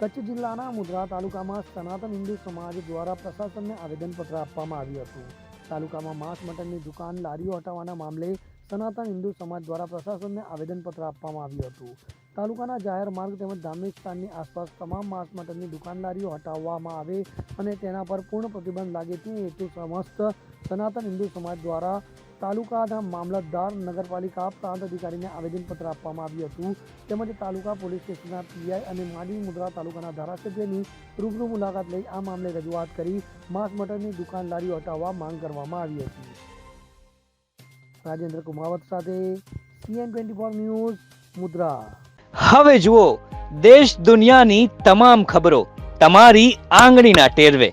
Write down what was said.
કચ્છ જિલ્લાના મુદ્રા તાલુકામાં સનાતન હિન્દુ સમાજ દ્વારા પ્રશાસનને આવેદનપત્ર આપવામાં આવ્યું હતું. તાલુકામાં માંસ મટનની દુકાન લારીઓ હટાવવાના મામલે સનાતન હિન્દુ સમાજ દ્વારા પ્રશાસનને આવેદનપત્ર આપવામાં આવ્યું હતું. તાલુકાના જાહેર માર્ગ તેમજ ધાર્મિક સ્થાનની આસપાસ તમામ માંસ મટનની દુકાનદારીઓ હટાવવામાં આવે અને તેના પર પૂર્ણ પ્રતિબંધ લાગે તે હેતુ સમસ્ત સનાતન હિન્દુ સમાજ દ્વારા તાલુકાના મામલતદાર નગરપાલિકા પ્રાંત અધિકારીને આવેદનપત્ર આપવામાં આવ્યું હતું. તેમજ તાલુકા પોલીસ સ્ટેશનના પીઆઈ અને માંડવી મુદ્રા તાલુકાના ધારાસભ્યની રૂબરૂ મુલાકાત લઈ આ મામલે રજૂઆત કરી માંસ મટનની દુકાનદારીઓ હટાવવા માંગ કરવામાં આવી હતી. રાજેન્દ્ર કુમાવત સાથે CN twenty four news, Mudra. હવે જુઓ, દેશ દુનિયાની તમામ ખબરો તમારી આંગળીના ટેરવે.